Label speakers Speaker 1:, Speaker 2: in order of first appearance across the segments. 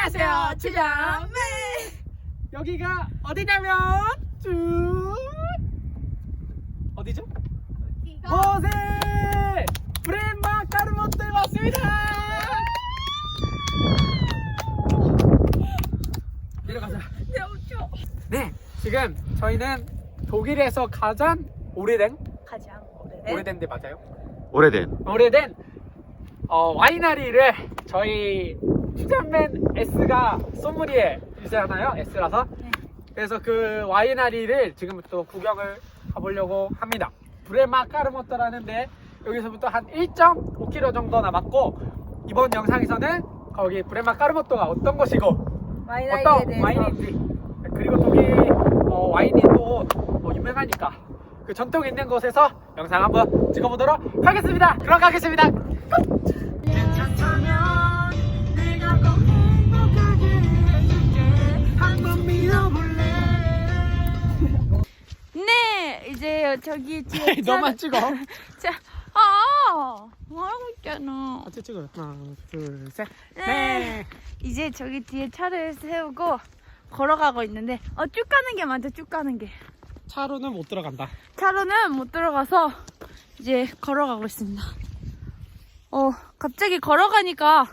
Speaker 1: 안녕하세요, 주자매.
Speaker 2: 여기가 어디냐면 쭉 어디죠? 호세 브레마 까르모트에 왔습니다. 내려가자.
Speaker 1: 네, 엄청
Speaker 2: 네, 지금 저희는 독일에서 가장 오래된
Speaker 1: 가장 오래된
Speaker 2: 오래된 데 맞아요?
Speaker 3: 오래된
Speaker 2: 오래된 어, 와이너리를 저희 슈잔맨 S가 소믈리에 유세하나요? S라서
Speaker 1: 네.
Speaker 2: 그래서 그 와이너리를 지금부터 구경을 가보려고 합니다 브레마 까르모토라는데 여기서부터 한 1.5km 정도 남았고 이번 영상에서는 거기 브레마 까르모토가 어떤 곳이고
Speaker 1: 와이나리에
Speaker 2: 어떤
Speaker 1: 대해서
Speaker 2: 와인인지 그리고 독일 어, 와인이 또뭐 유명하니까 그 전통 있는 곳에서 영상 한번 찍어보도록 하겠습니다. 그럼 가겠습니다. 괜
Speaker 1: 이제 저기 뒤에
Speaker 2: 너만 찍어.
Speaker 1: 자, 아 뭐하고 있잖아
Speaker 2: 같이 찍어 하나 둘셋.
Speaker 1: 네.
Speaker 2: 네.
Speaker 1: 이제 저기 뒤에 차를 세우고 걸어가고 있는데 어 쭉 가는 게 맞아 쭉 가는 게.
Speaker 2: 차로는 못 들어간다.
Speaker 1: 차로는 못 들어가서 이제 걸어가고 있습니다. 어 갑자기 걸어가니까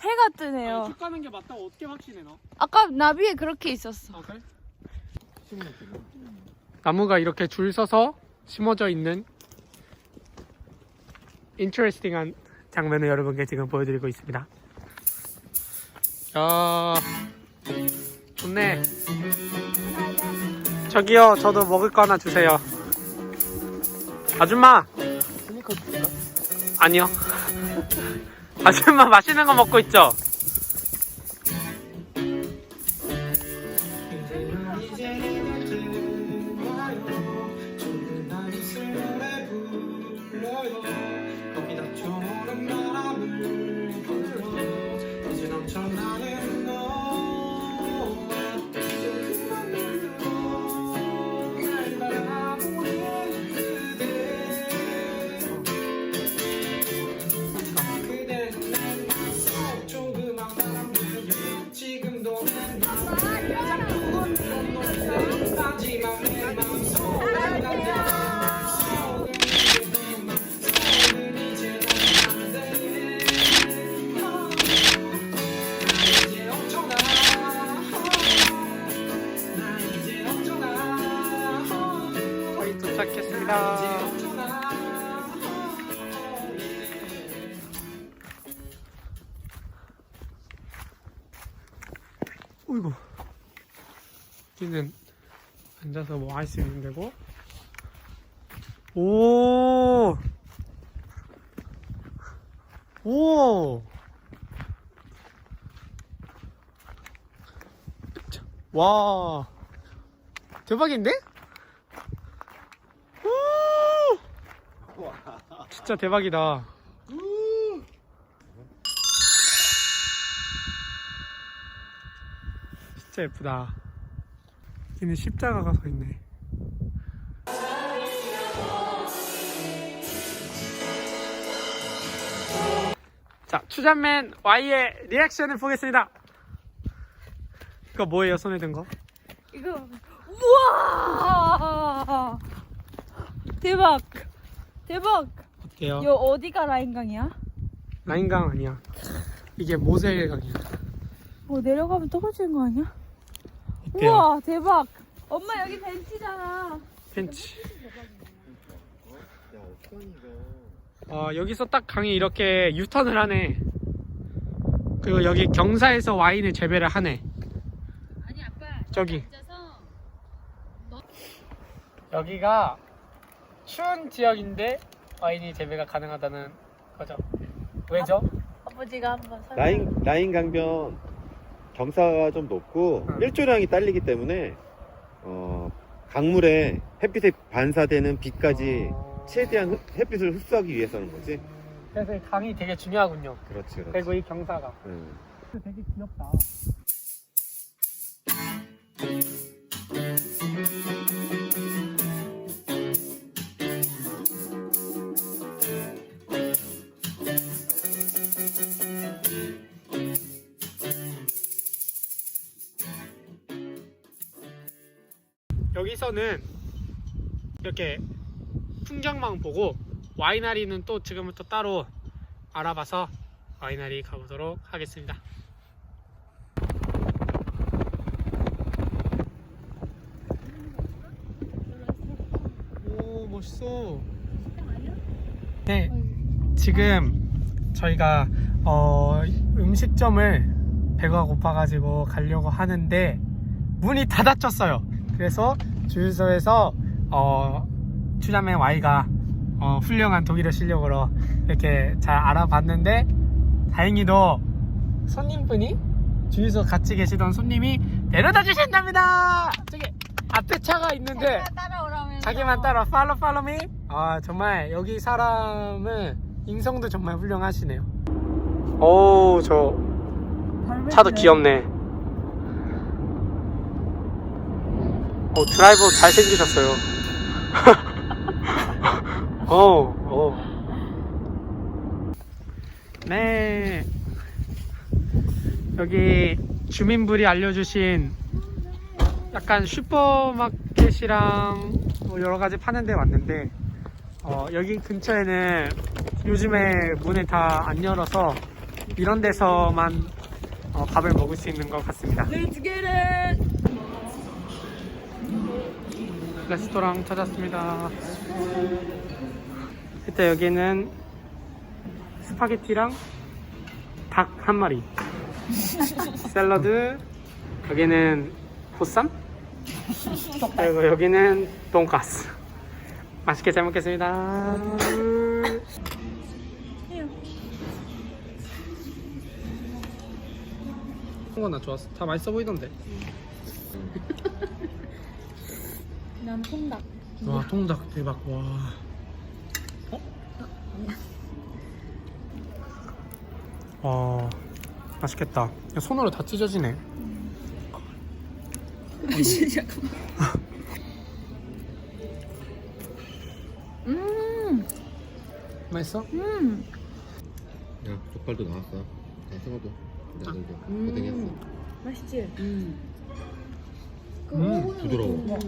Speaker 1: 해가 뜨네요.
Speaker 2: 쭉 가는 게 맞다고 어떻게 확신해 너?
Speaker 1: 아까 나비에 그렇게 있었어.
Speaker 2: 아 그래? 나무가 이렇게 줄 서서 심어져 있는 인트레스팅한 장면을 여러분께 지금 보여드리고 있습니다. 야, 좋네. 저기요, 저도 먹을 거 하나 주세요. 아줌마. 아니요. 아줌마 맛있는 거 먹고 있죠? 어이구. 여기는 앉아서 뭐할수 있는 데고. 오! 오! 와! 대박인데? 오! 진짜 대박이다. 진짜 예쁘다. 여기는 십자가가 서 있네. 자, 추잔맨 Y의 리액션을 보겠습니다. 이거 뭐예요, 손에 든 거?
Speaker 1: 이거 우와 대박 대박
Speaker 2: 어때요?
Speaker 1: 여 어디가 라인강이야?
Speaker 2: 라인강 아니야. 이게 모셀강이야.
Speaker 1: 어 내려가면 떨어지는 거 아니야?
Speaker 2: 어때요?
Speaker 1: 우와 대박 엄마 여기 벤치잖아
Speaker 2: 벤치. 어, 여기서 딱 강이 이렇게 유턴을 하네. 그리고 여기 경사에서 와인을 재배를 하네.
Speaker 1: 아니 아빠
Speaker 2: 저기. 여기가 추운 지역인데 와인이 재배가 가능하다는 거죠. 왜죠?
Speaker 1: 아버지가 한번 설명
Speaker 3: 라인 라인 강변 경사가 좀 높고
Speaker 2: 응.
Speaker 3: 일조량이 딸리기 때문에 어, 강물에 햇빛에 반사되는 빛까지
Speaker 2: 어,
Speaker 3: 최대한 흡- 햇빛을 흡수하기 위해서는 거지.
Speaker 2: 그래서 이 강이 되게 중요하군요.
Speaker 3: 그렇지 그렇지.
Speaker 2: 그리고 이 경사가.
Speaker 3: 응.
Speaker 2: 되게 귀엽다. 여기서는 이렇게 풍경만 보고 와이나리는 또 지금부터 따로 알아봐서 와이나리 가보도록 하겠습니다. 오 멋있어. 네, 지금 저희가 어, 음식점을 배가 고파가지고 가려고 하는데 문이 닫아졌어요. 그래서 주유소에서 어, 추자맨 Y가 어, 훌륭한 독일어 실력으로 이렇게 잘 알아봤는데 다행히도 손님분이 주유소 같이 계시던 손님이 내려다 주신답니다. 저기 앞에 차가 있는데 자기만 따라 팔로 팔로 미. 아 정말 여기 사람은 인성도 정말 훌륭하시네요. 오저 차도 귀엽네. 어 드라이버 잘 생기셨어요. 어, 어. 네. 여기 주민분이 알려주신 약간 슈퍼마켓이랑 뭐 여러 가지 파는 데 왔는데 어, 여기 근처에는 요즘에 문을 다 안 열어서 이런 데서만 어, 밥을 먹을 수 있는 것 같습니다.
Speaker 1: Let's get it!
Speaker 2: 레스토랑 찾았습니다. 일단 여기는 스파게티랑 닭 한 마리, 샐러드, 여기는 보쌈, 그리고 여기는 돈가스. 맛있게 잘 먹겠습니다. 한거나 좋았어. 다 맛있어 보이던데.
Speaker 1: 난 통닭.
Speaker 2: 와 통닭 대박 와. 어? 와 맛있겠다. 야, 손으로 다 찢어지네.
Speaker 1: 음,
Speaker 2: 맛있어?
Speaker 1: 음.
Speaker 3: 야 족발도 나왔어. 다 썩어도. 나들도
Speaker 1: 음.
Speaker 3: 고생했어.
Speaker 1: 맛있지?
Speaker 2: 음
Speaker 3: 부드러워.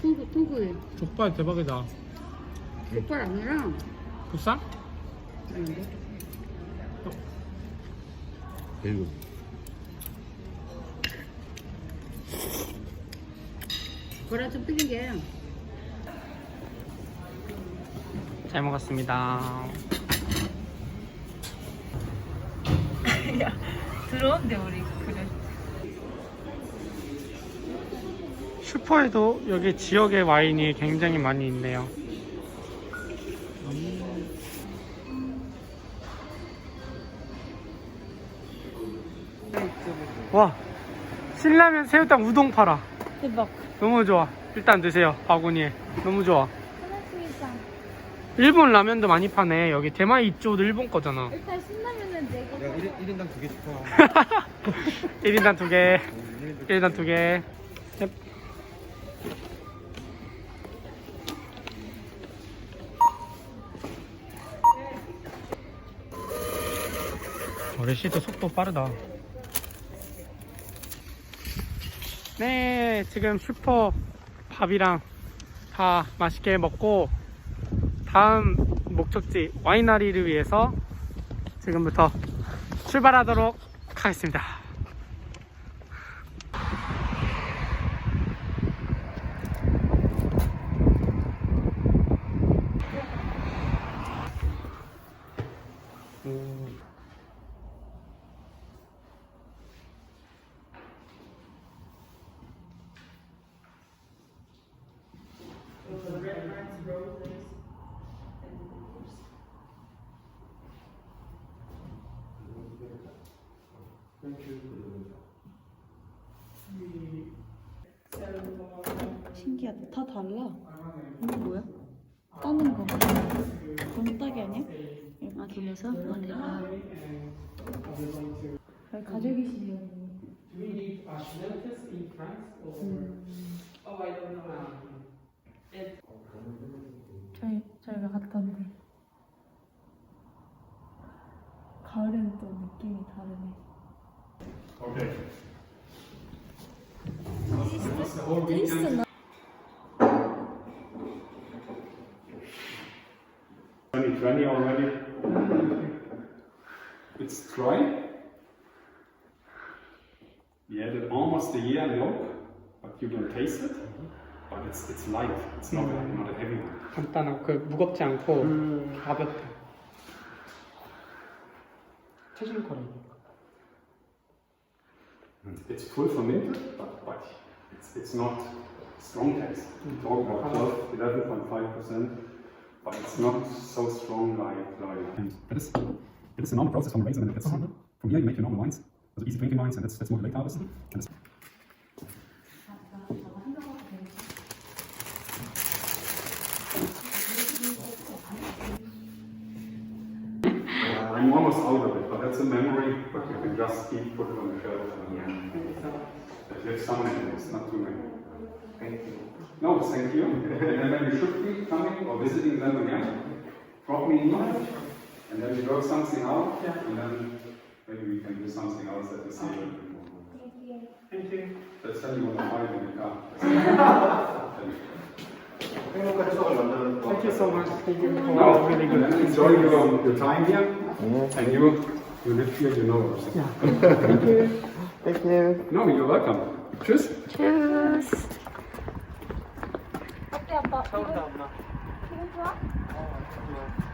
Speaker 4: 통구 통구에
Speaker 2: 족발 대박이다.
Speaker 4: 족발 아니라
Speaker 2: 보쌈?
Speaker 4: 아닌데
Speaker 3: 일곱.
Speaker 4: 거라 좀 끓인 게
Speaker 2: 잘 먹었습니다.
Speaker 1: 들어온대 우리 그래.
Speaker 2: 슈퍼에도 여기 지역의 와인이 굉장히 많이 있네요. 와 신라면 새우탕 우동 팔아.
Speaker 1: 대박.
Speaker 2: 너무 좋아. 일단 드세요 바구니에. 너무 좋아. 일본 라면도 많이 파네. 여기 대만 이쪽도 일본 거잖아.
Speaker 1: 일단 신라면은 네 개.
Speaker 3: 야 1인, 1인당 두개 시켜.
Speaker 2: 1인당 두 개. 1인당 두 개. 레시도 속도 빠르다. 네, 지금 슈퍼 밥이랑 다 맛있게 먹고 다음 목적지 와이나리를 위해서 지금부터 출발하도록 하겠습니다.
Speaker 1: 신기하다. 다 달라. 이거 뭐야? 따는 거. 그건 따기 아니야? 아 돌려서? 아 내가. 가족이시면. 저희 저희가 갔던데. 가을에는 또 느낌이 다르네. 테이스트 나. sunny already.
Speaker 5: It's dry. We added almost a year milk, but you don't taste it. But it's, it's light. It's not, a, mm. not a heavy one.
Speaker 2: 간단하고 그 무겁지 않고 음. 가볍다. 체질 거랑.
Speaker 5: It's full fermented, but, but it's, it's not strong taste. We talk about 12, 11.5 percent but it's not so strong like like.
Speaker 6: And that is, it is a normal process from raisin, and that's, from here you make your normal wines, also easy drinking wines, and that's, that's more late harvest. And it's,
Speaker 5: Uh, I'm almost out of it, but that's a memory. But you can just keep put it on the shelf. And, If you have some memories, not too many. Thank you. No, thank you. and then when you should be coming or visiting them again, drop me an email, and then we work something out, and then maybe we can do something else that we see. Thank you. Thank you. Let's tell you what I'm buying in the car.
Speaker 3: 행복한 추억을 만드는
Speaker 2: Thank you so much. Thank you for
Speaker 5: No,
Speaker 2: really
Speaker 5: and
Speaker 2: good.
Speaker 5: then enjoy your, your time here. And you, you live here, you know.
Speaker 3: Thank you.
Speaker 5: No, you're welcome. Tschüss.
Speaker 1: 어 때 아빠?
Speaker 2: 서울다 엄마.
Speaker 1: 기분 좋아?
Speaker 2: 어, 정말.